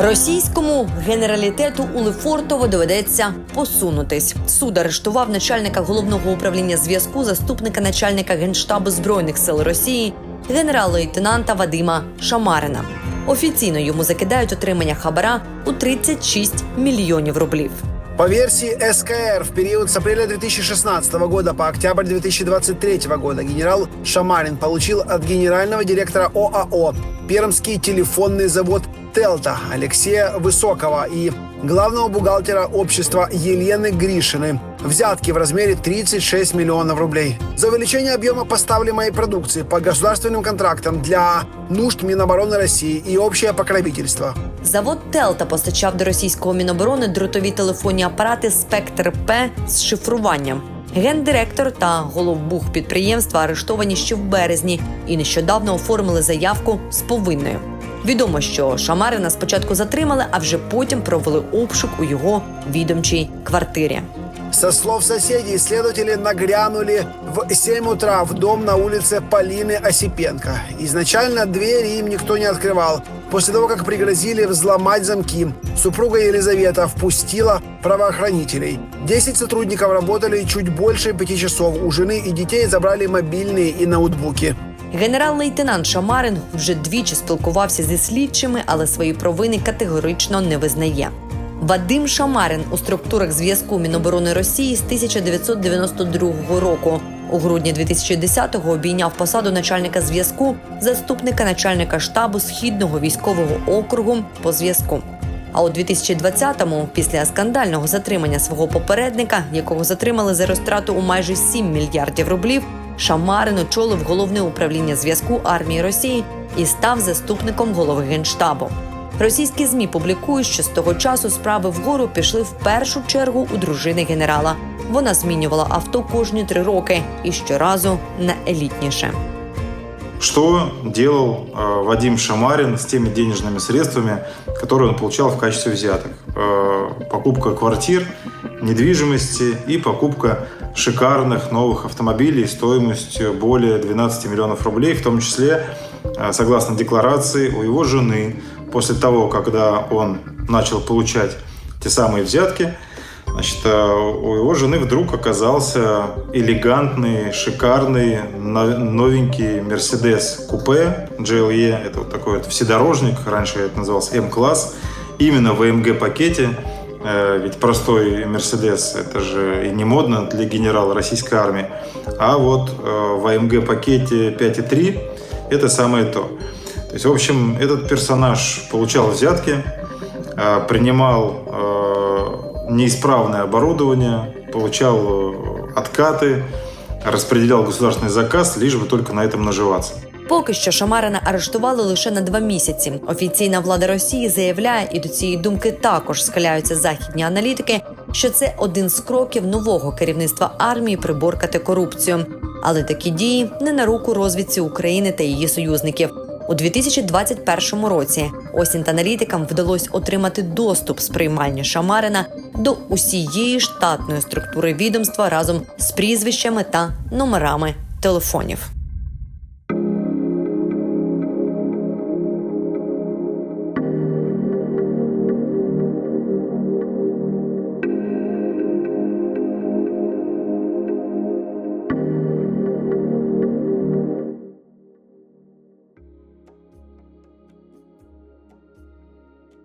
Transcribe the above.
Російському генералітету у Лефортово доведеться посунутись. Суд арештував начальника головного управління зв'язку, заступника начальника генштабу збройних сил Росії, генерал-лейтенанта Вадима Шамарина. Офіційно йому закидають отримання хабара у 36 мільйонів рублів. По версии СКР, в период с апреля 2016 года по октябрь 2023 года генерал Шамарин получил от генерального директора ОАО «Пермский телефонный завод «Телта» Алексея Высокого и главного бухгалтера общества Елены Гришины взятки в размере 36 миллионов рублей за увеличение объема поставляемой продукции по государственным контрактам для нужд Минобороны России и общее покровительство. Завод Телта постачав до російського міноборони дротові телефонні апарати Спектр П з шифруванням. Гендиректор та головбух підприємства арештовані ще в березні і нещодавно оформили заявку з повинною. Відомо, що Шамарина спочатку затримали, а вже потім провели обшук у його відомчій квартирі. Со слов соседей, следователи нагрянули в 7 утра в дом на улице Полины Осипенко. Изначально двери им никто не открывал. После того, как пригрозили взломать замки, супруга Елизавета впустила правоохранителей. Десять сотрудников работали чуть больше пяти часов. У жены и детей забрали мобильные и ноутбуки. Генерал-лейтенант Шамарин вже двічі спілкувався зі слідчими, але свої провини категорично не визнає. Вадим Шамарин у структурах зв'язку Міноборони Росії з 1992 року. У грудні 2010-го обійняв посаду начальника зв'язку, заступника начальника штабу східного військового округу по зв'язку. А у 2020-му, після скандального затримання свого попередника, якого затримали за розтрату у майже 7 мільярдів рублів, Шамарин очолив головне управління зв'язку армії Росії і став заступником голови генштабу. Російські змі публікують, що з того часу справи вгору пішли в першу чергу у дружини генерала. Вона змінювала авто кожні три роки і щоразу на елітніше. Что делал э, Вадим Шамарин с теми денежными средствами, которые он получал в качестве взяток? Э, покупка квартир, недвижимости и покупка шикарных новых автомобилей стоимостью более 12 миллионов рублей, в том числе, э, согласно декларации, у его жены, после того, когда он начал получать те самые взятки, Значит, э, у его жены вдруг оказался элегантный, шикарный, но- новенький Mercedes купе GLE. Это вот такой вот вседорожник, раньше это назывался М-класс. Именно в AMG-пакете, Э, ведь простой Мерседес это же и не модно для генерала российской армии. А вот э, в AMG-пакете 5.3 это самое то. То есть, в общем, этот персонаж получал взятки, э, принимал э, неисправное оборудование, получал э, откаты, распределял государственный заказ, лишь бы только на этом наживаться. Поки що Шамарина арештували лише на два місяці. Офіційна влада Росії заявляє, і до цієї думки також схиляються західні аналітики, що це один з кроків нового керівництва армії приборкати корупцію. Але такі дії не на руку розвідці України та її союзників. У 2021 році осінт-аналітикам вдалося отримати доступ з приймальні Шамарина до усієї штатної структури відомства разом з прізвищами та номерами телефонів.